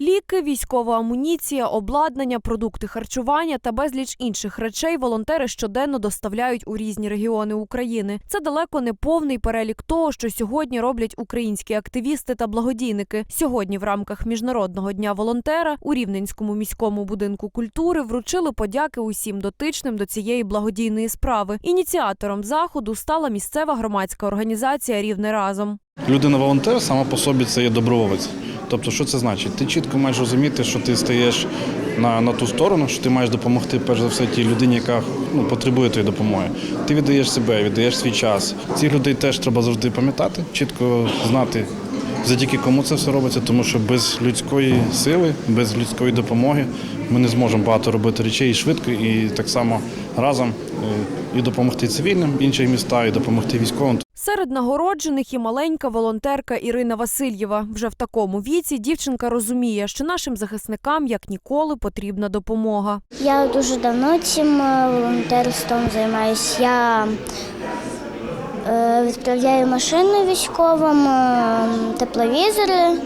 Ліки, військова амуніція, обладнання, продукти харчування та безліч інших речей волонтери щоденно доставляють у різні регіони України. Це далеко не повний перелік того, що сьогодні роблять українські активісти та благодійники. Сьогодні, в рамках міжнародного дня волонтера, у Рівненському міському будинку культури вручили подяки усім дотичним до цієї благодійної справи. Ініціатором заходу стала місцева громадська організація Рівне разом. Людина-волонтер сама по собі це є доброволець. Тобто, що це значить? Ти чітко маєш розуміти, що ти стаєш на, на ту сторону, що ти маєш допомогти перш за все тій людині, яка ну, потребує твоєї допомоги. Ти віддаєш себе, віддаєш свій час. Цих людей теж треба завжди пам'ятати, чітко знати, завдяки кому це все робиться, тому що без людської сили, без людської допомоги ми не зможемо багато робити речей і швидко, і так само разом е, і допомогти цивільним інших міста, і допомогти військовим. Серед нагороджених і маленька волонтерка Ірина Васильєва. Вже в такому віці дівчинка розуміє, що нашим захисникам як ніколи потрібна допомога. Я дуже давно цим е, волонтерством займаюся. Я е, відправляю машини військовим, е, тепловізори.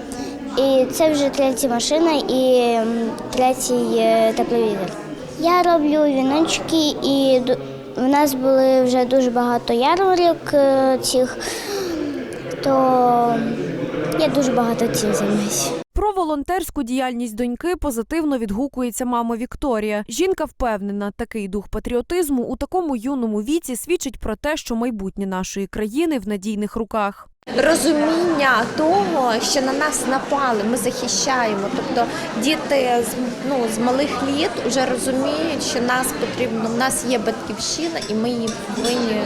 І це вже третя машина і третій тепловізор. Я роблю віночки і в нас були вже дуже багато ярмарок е, цих, то я дуже багато цим займаюся. Про волонтерську діяльність доньки позитивно відгукується мама Вікторія. Жінка впевнена, такий дух патріотизму у такому юному віці свідчить про те, що майбутнє нашої країни в надійних руках. Розуміння того, що на нас напали, ми захищаємо. Тобто діти ну з малих літ вже розуміють, що нас потрібно, в нас є батьківщина, і ми її повинні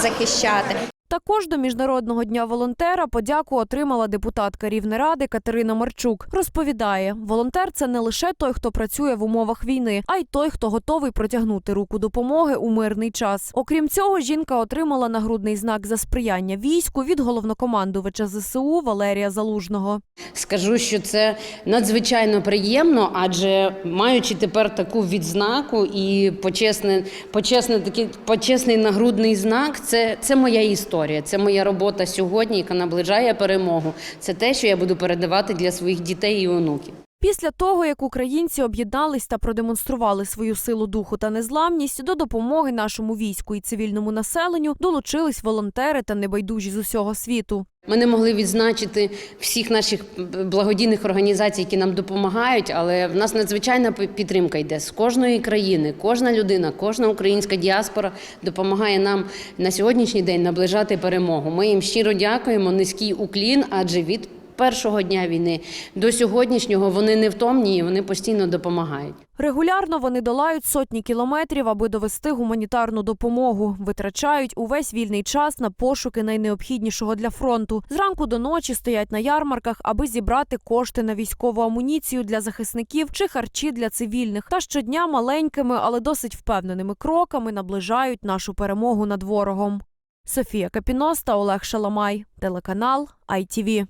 захищати. Також до міжнародного дня волонтера подяку отримала депутатка Рівнеради Катерина Марчук. Розповідає, волонтер це не лише той, хто працює в умовах війни, а й той, хто готовий протягнути руку допомоги у мирний час. Окрім цього, жінка отримала нагрудний знак за сприяння війську від головнокомандувача ЗСУ Валерія Залужного. Скажу, що це надзвичайно приємно, адже маючи тепер таку відзнаку і почесне, почесне такий почесний нагрудний знак, це, це моя історія. Це моя робота сьогодні, яка наближає перемогу. Це те, що я буду передавати для своїх дітей і онуків. Після того, як українці об'єднались та продемонстрували свою силу духу та незламність, до допомоги нашому війську і цивільному населенню долучились волонтери та небайдужі з усього світу. Ми не могли відзначити всіх наших благодійних організацій, які нам допомагають, але в нас надзвичайна підтримка йде з кожної країни. Кожна людина, кожна українська діаспора допомагає нам на сьогоднішній день наближати перемогу. Ми їм щиро дякуємо, низький уклін, адже від першого дня війни до сьогоднішнього вони невтомні і вони постійно допомагають. Регулярно вони долають сотні кілометрів, аби довести гуманітарну допомогу. Витрачають увесь вільний час на пошуки найнеобхіднішого для фронту. Зранку до ночі стоять на ярмарках, аби зібрати кошти на військову амуніцію для захисників чи харчі для цивільних. Та щодня маленькими, але досить впевненими кроками наближають нашу перемогу над ворогом. Софія Капіноста, Олег Шаламай, телеканал ITV.